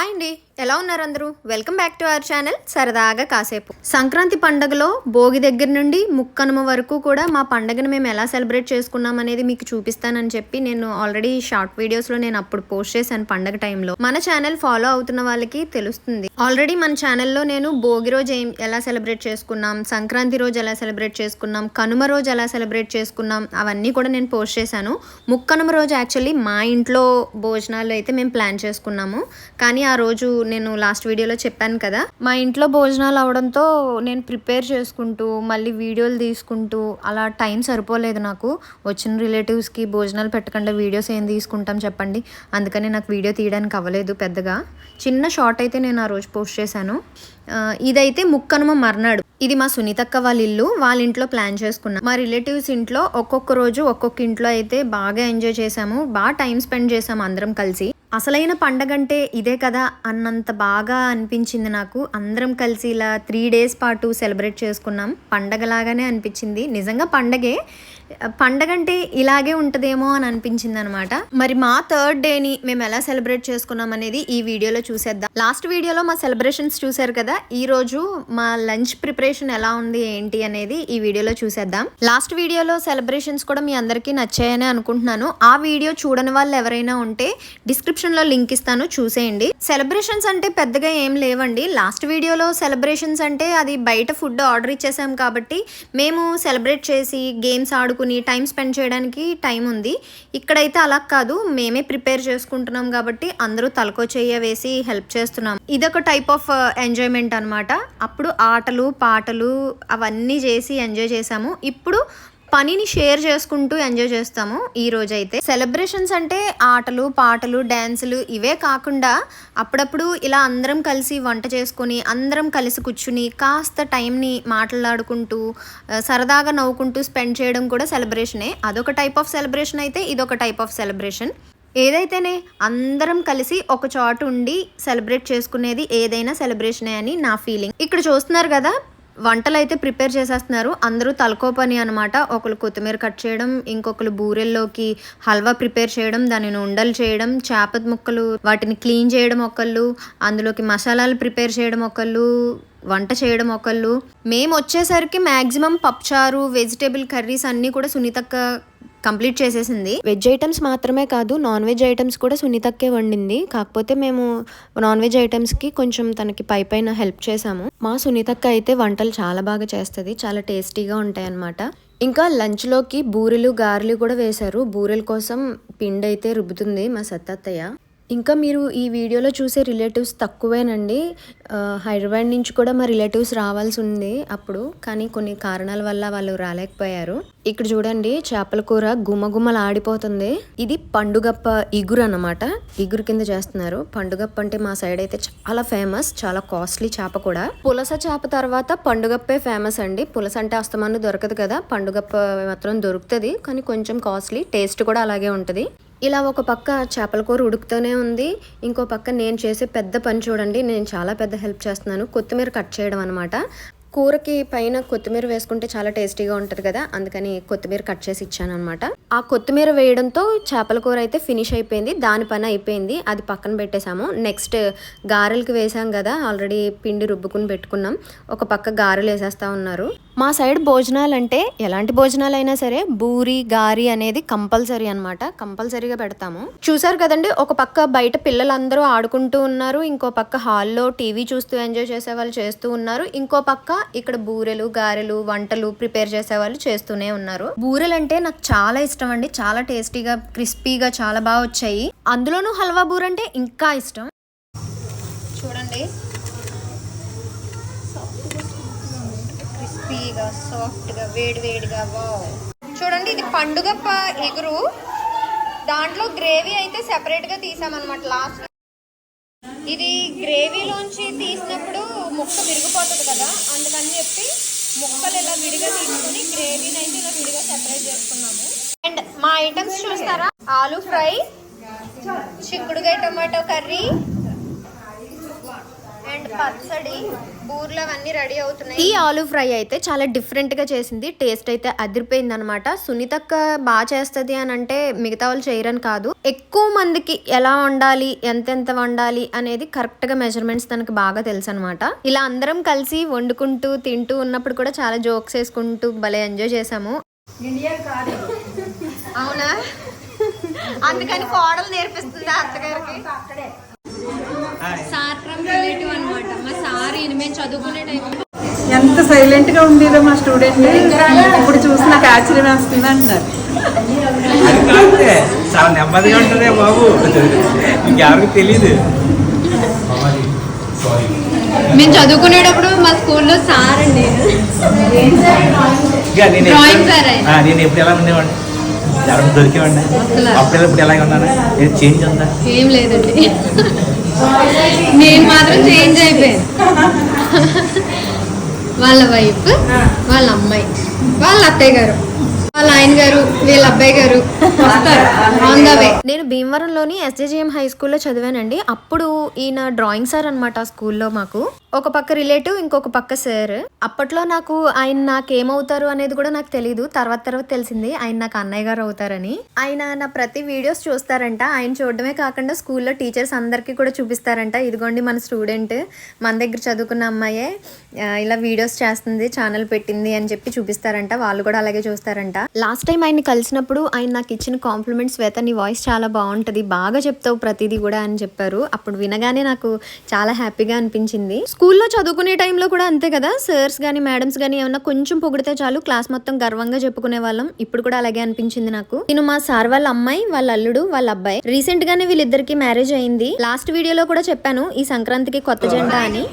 Hi అండి. ఎలా ఉన్నారు అందరూ? Welcome back to our channel. సరదాగా కాసేపు. సంక్రాంతి పండగలో భోగి దగ్గర నుండి ముక్కనుమ వరకు కూడా మా పండగను మేము ఎలా సెలబ్రేట్ చేసుకున్నాం అనేది మీకు చూపిస్తానని చెప్పి నేను ఆల్రెడీ షార్ట్ వీడియోస్లో నేను అప్పుడు పోస్ట్ చేశాను పండగ టైంలో. మన ఛానల్ ఫాలో అవుతున్న వాళ్ళకి తెలుస్తుంది. ఆల్రెడీ మన ఛానల్లో నేను భోగి రోజు ఏం ఎలా సెలబ్రేట్ చేసుకున్నాం సంక్రాంతి రోజు ఎలా సెలబ్రేట్ చేసుకున్నాం కనుమ రోజు ఎలా సెలబ్రేట్ చేసుకున్నాం అవన్నీ కూడా నేను పోస్ట్ చేశాను. ముక్కనుమ రోజు యాక్చువల్లీ మా ఇంట్లో భోజనాలు అయితే మేము ప్లాన్ చేసుకున్నాము. కానీ ఆ రోజు నేను లాస్ట్ వీడియోలో చెప్పాను కదా మా ఇంట్లో భోజనాలు అవడంతో నేను ప్రిపేర్ చేసుకుంటూ మళ్ళీ వీడియోలు తీసుకుంటూ అలా టైం సరిపోలేదు నాకు. వచ్చిన రిలేటివ్స్కి భోజనాలు పెట్టకుండా వీడియోస్ ఏం తీసుకుంటాం చెప్పండి. అందుకని నాకు వీడియో తీయడానికి అవ్వలేదు పెద్దగా. చిన్న షార్ట్ అయితే నేను ఆ రోజు పోస్ట్ చేశాను. ఇదైతే ముక్కనుమ మర్నాడు. ఇది మా సునీతక్క వాళ్ళ ఇల్లు. వాళ్ళ ఇంట్లో ప్లాన్ చేసుకున్నాం. మా రిలేటివ్స్ ఇంట్లో ఒక్కొక్క రోజు ఒక్కొక్క ఇంట్లో అయితే బాగా ఎంజాయ్ చేసాము బాగా టైం స్పెండ్ చేసాము అందరం కలిసి. అసలైన పండగ అంటే ఇదే కదా అన్నంత బాగా అనిపించింది నాకు. అందరం కలిసి ఇలా త్రీ డేస్ పాటు సెలబ్రేట్ చేసుకున్నాం. పండగలాగానే అనిపించింది. నిజంగా పండగే. పండగ అంటే ఇలాగే ఉంటుందేమో అని అనిపించింది అనమాట మరి మా థర్డ్ డేని మేము ఎలా సెలబ్రేట్ చేసుకున్నాం అనేది ఈ వీడియోలో చూసేద్దాం. లాస్ట్ వీడియోలో మా సెలబ్రేషన్స్ చూసారు కదా ఈ రోజు మా లంచ్ ప్రిపరేషన్ ఎలా ఉంది ఏంటి అనేది ఈ వీడియోలో చూసేద్దాం. లాస్ట్ వీడియోలో సెలబ్రేషన్స్ కూడా మీ అందరికీ నచ్చాయని అనుకుంటున్నాను. ఆ వీడియో చూడని వాళ్ళు ఎవరైనా ఉంటే డిస్క్రిప్షన్లో లింక్ ఇస్తాను చూసేయండి. సెలబ్రేషన్స్ అంటే పెద్దగా ఏం లేవండి. లాస్ట్ వీడియోలో సెలబ్రేషన్స్ అంటే అది బయట ఫుడ్ ఆర్డర్ ఇచ్చేసాం కాబట్టి మేము సెలబ్రేట్ చేసి గేమ్స్ అనుకుని టైం స్పెండ్ చేయడానికి టైం ఉంది. ఇక్కడైతే అలా కాదు. మేమే ప్రిపేర్ చేసుకుంటున్నాం కాబట్టి అందరూ తలకో చెయ్య వేసి హెల్ప్ చేస్తున్నాం. ఇదొక టైప్ ఆఫ్ ఎంజాయ్మెంట్ అనమాట అప్పుడు ఆటలు పాటలు అవన్నీ చేసి ఎంజాయ్ చేసాము. ఇప్పుడు పనిని షేర్ చేసుకుంటూ ఎంజాయ్ చేస్తాము ఈ రోజైతే. సెలబ్రేషన్స్ అంటే ఆటలు పాటలు డ్యాన్సులు ఇవే కాకుండా అప్పుడప్పుడు ఇలా అందరం కలిసి వంట చేసుకొని అందరం కలిసి కూర్చుని కాస్త టైంని మాట్లాడుకుంటూ సరదాగా నవ్వుకుంటూ స్పెండ్ చేయడం కూడా సెలబ్రేషనే. అదొక టైప్ ఆఫ్ సెలబ్రేషన్ అయితే ఇదొక టైప్ ఆఫ్ సెలబ్రేషన్. ఏదైతేనే అందరం కలిసి ఒక చోట ఉండి సెలబ్రేట్ చేసుకునేది ఏదైనా సెలబ్రేషనే అని నా ఫీలింగ్. ఇక్కడ చూస్తున్నారు కదా వంటలు అయితే ప్రిపేర్ చేసేస్తున్నారు. అందరూ తలకో పని అనమాట ఒకరు కొత్తిమీర కట్ చేయడం ఇంకొకరు బూరెల్లోకి హల్వా ప్రిపేర్ చేయడం దానిని ఉండలు చేయడం చేప ముక్కలు వాటిని క్లీన్ చేయడం ఒకళ్ళు అందులోకి మసాలాలు ప్రిపేర్ చేయడం ఒకళ్ళు వంట చేయడం ఒకళ్ళు. మేము వచ్చేసరికి మ్యాక్సిమం పప్పుచారు వెజిటేబుల్ కర్రీస్ అన్నీ కూడా సునీతక్క కంప్లీట్ చేసేసింది. వెజ్ ఐటమ్స్ మాత్రమే కాదు నాన్ వెజ్ ఐటమ్స్ కూడా సునీతక్కే వండింది. కాకపోతే మేము నాన్ వెజ్ ఐటమ్స్కి కొంచెం తనకి పై పైన హెల్ప్ చేసాము మా సునీతక్క అయితే వంటలు చాలా బాగా చేస్తుంది చాలా టేస్టీగా ఉంటాయి అన్నమాట ఇంకా లంచ్లోకి బూరెలు గారెలు కూడా వేశారు. బూరెల కోసం పిండి అయితే రుబ్బుతుంది మా సత్తత్తయ్య. ఇంకా మీరు ఈ వీడియోలో చూసే రిలేటివ్స్ తక్కువేనండి. హైదరాబాద్ నుంచి కూడా మా రిలేటివ్స్ రావాల్సి ఉంది అప్పుడు కానీ కొన్ని కారణాల వల్ల వాళ్ళు రాలేకపోయారు. ఇక్కడ చూడండి చేపల కూర గుమగుమలు ఆడిపోతుంది ఇది పండుగప్ప ఇగురు అన్నమాట. ఇగురు కింద చేస్తున్నారు. పండుగప్ప అంటే మా సైడ్ అయితే చాలా ఫేమస్ చాలా కాస్ట్లీ చేప కూడా. పులస చేప తర్వాత పండుగప్పే ఫేమస్ అండి. పులస అంటే అస్తమాను దొరకదు కదా. పండుగప్ప మాత్రం దొరుకుతుంది కానీ కొంచెం కాస్ట్లీ టేస్ట్ కూడా అలాగే ఉంటుంది. ఇలా ఒక పక్క చేపల కూర ఉడుకుతూనే ఉంది. ఇంకో పక్క నేను చేసే పెద్ద పని చూడండి. నేను చాలా పెద్ద హెల్ప్ చేస్తున్నాను. కొత్తిమీర కట్ చేయడం అనమాట కూరకి పైన కొత్తిమీర వేసుకుంటే చాలా టేస్టీగా ఉంటుంది కదా. అందుకని కొత్తిమీర కట్ చేసి ఇచ్చాను అనమాట ఆ కొత్తిమీర వేయడంతో చేపల కూర అయితే ఫినిష్ అయిపోయింది. దాని పని అయిపోయింది. అది పక్కన పెట్టేశాము. నెక్స్ట్ గారెలకి వేసాం కదా. ఆల్రెడీ పిండి రుబ్బుకుని పెట్టుకున్నాం. ఒక పక్క గారెలు వేసేస్తా ఉన్నారు. మా సైడ్ భోజనాలు అంటే ఎలాంటి భోజనాలు అయినా సరే బూరి గారి అనేది కంపల్సరీ అన్నమాట. కంపల్సరీగా పెడతాము. చూసారు కదండి ఒక పక్క బయట పిల్లలందరూ ఆడుకుంటూ ఉన్నారు ఇంకో పక్క హాల్లో టీవీ చూస్తూ ఎంజాయ్ చేసే వాళ్ళు చేస్తూ ఉన్నారు ఇంకో పక్క ఇక్కడ బూరెలు గారెలు వంటలు ప్రిపేర్ చేసే వాళ్ళు చేస్తూనే ఉన్నారు. బూరెలు అంటే నాకు చాలా ఇష్టం అండి చాలా టేస్టీగా క్రిస్పీగా చాలా బాగా వచ్చాయి. అందులోనూ హల్వా బూర అంటే ఇంకా ఇష్టం. చూడండి. క్రిస్పీగా సాఫ్ట్గా వేడి వేడిగా వావ్. చూడండి ఇది పండుగ ఎగురు. దాంట్లో గ్రేవీ అయితే సెపరేట్గా తీసామన్నమాట లాస్ట్. ఇది గ్రేవీలోంచి తీసినప్పుడు ముక్క విరిగిపోతుంది కదా అందుకని చెప్పి ముక్కలు ఇలా విడిగా తీసుకొని గ్రేవీని అయితే ఇలా విడిగా సెపరేట్ చేసుకున్నాము. అండ్ మా ఐటమ్స్ చూస్తారా? ఆలు ఫ్రై చిక్కుడుగాయ టమాటో కర్రీ అండ్ పచ్చడి బూర్లు అవన్నీ రెడీ అవుతున్నాయి. ఈ ఆలు ఫ్రై అయితే చాలా డిఫరెంట్గా చేసింది. టేస్ట్ అయితే అదిరిపోయింది అనమాట సునీతక్క బాగా చేస్తుంది అని అంటే మిగతా వాళ్ళు చేయరని కాదు. ఎక్కువ మందికి ఎలా వండాలి ఎంతెంత వండాలి అనేది కరెక్ట్గా మెజర్మెంట్స్ తనకు బాగా తెలుసు అనమాట ఇలా అందరం కలిసి వండుకుంటూ తింటూ ఉన్నప్పుడు కూడా చాలా జోక్స్ వేసుకుంటూ భలే ఎంజాయ్ చేసాము అవునా? అందుకని కోడలు నేర్పిస్తుందా అత్తగారికి. సార్ రిలేటివ్ అనమాట మా సార్ మేము చదువుకునే టైం ఎంత సైలెంట్గా ఉండేదో మా స్టూడెంట్ ఇప్పుడు చూసి నాకు ఆశ్చర్యం వేస్తుంది అంటున్నారు. చాలా నెమ్మదిగా ఉంటుందే బాబు. ఇంకెవరికి తెలియదు మేము చదువుకునేటప్పుడు మా స్కూల్లో సార్ అండి. నేను ఎప్పుడు- ఎలా ఉండేవాడిని? ఎవరైనా దొరికేవాడిని? అసలు. అప్పుడు ఇప్పుడు ఎలాగ ఉన్నాను? నేను చేంజ్ ఉందా? ఏం లేదండి. నేను మాత్రం చేంజ్ అయిపోయాను. వాళ్ళ వైఫ్ వాళ్ళ అమ్మాయి వాళ్ళ అత్తయ్య గారు వాళ్ళ ఆయన గారు వీళ్ళ అబ్బాయి గారు వస్తారు. ఆన్ ద వే నేను భీమవరంలోని ఎస్జేజిఎం హై స్కూల్లో చదివానండి. అప్పుడు ఈయన డ్రాయింగ్ సార్ అనమాట స్కూల్లో మాకు. ఒక పక్క రిలేటివ్ ఇంకొక పక్క సార్. అప్పట్లో నాకు ఆయన నాకు ఏమవుతారు అనేది కూడా నాకు తెలియదు తర్వాత తర్వాత తెలిసింది ఆయన నాకు అన్నయ్య గారు అవుతారని. ఆయన నా ప్రతి వీడియోస్ చూస్తారంట. ఆయన చూడడమే కాకుండా స్కూల్లో టీచర్స్ అందరికీ కూడా చూపిస్తారంట. ఇదిగోండి మన స్టూడెంట్ మన దగ్గర చదువుకున్న అమ్మాయే ఇలా వీడియోస్ చేస్తుంది ఛానల్ పెట్టింది అని చెప్పి చూపిస్తారంట. వాళ్ళు కూడా అలాగే చూస్తారంట. లాస్ట్ టైం ఆయన్ని కలిసినప్పుడు ఆయన నాకు ఇచ్చిన కాంప్లిమెంట్స్ శ్వేత నీ వాయిస్ చాలా బాగుంటది బాగా చెప్తావు ప్రతిదీ కూడా అని చెప్పారు. అప్పుడు వినగానే నాకు చాలా హ్యాపీగా అనిపించింది. స్కూల్లో చదువుకునే టైంలో కూడా అంతే కదా సార్స్ కానీ మేడమ్స్ కానీ ఏమన్నా కొంచెం పొగిడితే చాలు క్లాస్ మొత్తం గర్వంగా చెప్పుకునే వాళ్ళం. ఇప్పుడు కూడా అలాగే అనిపించింది నాకు. నేను మా సార్ వాళ్ళ అమ్మాయి వాళ్ళ అల్లుడు వాళ్ళ అబ్బాయి. రీసెంట్ గానే వీళ్ళిద్దరికి మ్యారేజ్ అయింది. లాస్ట్ వీడియోలో కూడా చెప్పాను ఈ సంక్రాంతికి కొత్త జెండా అని.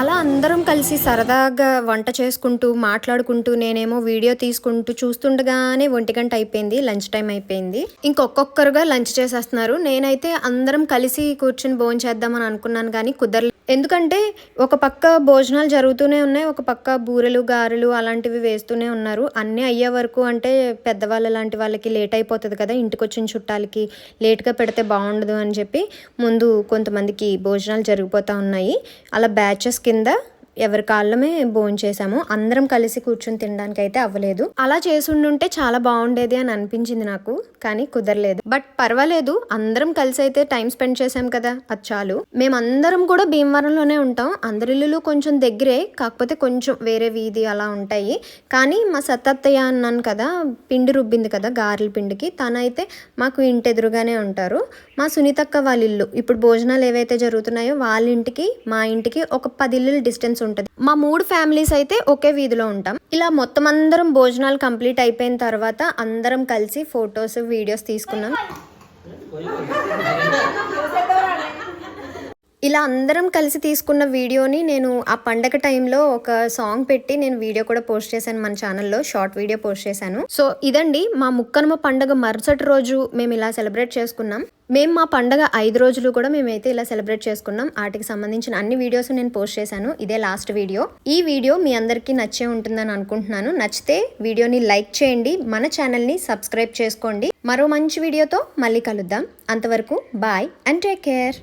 అలా అందరం కలిసి సరదాగా వంట చేసుకుంటూ మాట్లాడుకుంటూ నేనేమో వీడియో తీసుకుంటూ చూస్తుండగానే ఒంటి గంట అయిపోయింది లంచ్ టైం అయిపోయింది. ఇంకొక్కొక్కరుగా లంచ్ చేసేస్తున్నారు. నేనైతే అందరం కలిసి కూర్చుని భోజనం చేద్దామని అనుకున్నాను కానీ కుదరలేదు. ఎందుకంటే ఒక పక్క భోజనాలు జరుగుతూనే ఉన్నాయి ఒక పక్క బూరెలు గారెలు అలాంటివి వేస్తూనే ఉన్నారు. అన్నీ అయ్యే వరకు అంటే పెద్దవాళ్ళ లాంటి వాళ్ళకి లేట్ అయిపోతుంది కదా ఇంటికి వచ్చిన చుట్టాలకి లేట్గా పెడితే బాగుండదు అని చెప్పి ముందు కొంతమందికి భోజనాలు జరిగిపోతూ ఉన్నాయి. అలా బ్యాచెస్ కింద ఎవరి కాళ్ళమే భోజనం చేసాము అందరం కలిసి కూర్చొని తినడానికి అయితే అవ్వలేదు. అలా చేసుండుంటే చాలా బాగుండేది అని అనిపించింది నాకు కానీ కుదరలేదు. బట్ పర్వాలేదు అందరం కలిసి అయితే టైం స్పెండ్ చేసాం కదా అది చాలు. మేమందరం కూడా భీమవరంలోనే ఉంటాం. అందరి కొంచెం దగ్గరే కాకపోతే కొంచెం వేరే వీధి అలా ఉంటాయి. కానీ మా సత్తత్తయ్య అన్నాను కదా పిండి రుబ్బింది కదా గారెల పిండికి తనైతే మాకు ఇంటి ఎదురుగానే ఉంటారు. మా సునీతక్క వాళ్ళ ఇల్లు ఇప్పుడు భోజనాలు ఏవైతే జరుగుతున్నాయో వాళ్ళ ఇంటికి మా ఇంటికి ఒక పది ఇల్లుల డిస్టెన్స్ ఉంటుంది. మా మూడు ఫ్యామిలీస్ అయితే ఒకే వీధిలో ఉంటాం. ఇలా మొత్తం అందరం భోజనాలు కంప్లీట్ అయిపోయిన తర్వాత అందరం కలిసి ఫొటోస్ వీడియోస్ తీసుకున్నాం. ఇలా అందరం కలిసి తీసుకున్న వీడియోని నేను ఆ పండగ టైంలో ఒక సాంగ్ పెట్టి నేను వీడియో కూడా పోస్ట్ చేశాను మన ఛానల్లో షార్ట్ వీడియో పోస్ట్ చేశాను. సో ఇదండి మా ముక్కనుమ పండగ మరుసటి రోజు మేము ఇలా సెలబ్రేట్ చేసుకున్నాం. మేము మా పండగ ఐదు రోజులు కూడా మేమైతే ఇలా సెలబ్రేట్ చేసుకున్నాం. వాటికి సంబంధించిన అన్ని వీడియోస్ నేను పోస్ట్ చేశాను. ఇదే లాస్ట్ వీడియో. ఈ వీడియో మీ అందరికీ నచ్చే ఉంటుందని అనుకుంటున్నాను. నచ్చితే వీడియోని లైక్ చేయండి మన ఛానల్ని సబ్స్క్రైబ్ చేసుకోండి. మరో మంచి వీడియోతో మళ్ళీ కలుద్దాం. అంతవరకు బాయ్ అండ్ టేక్ కేర్.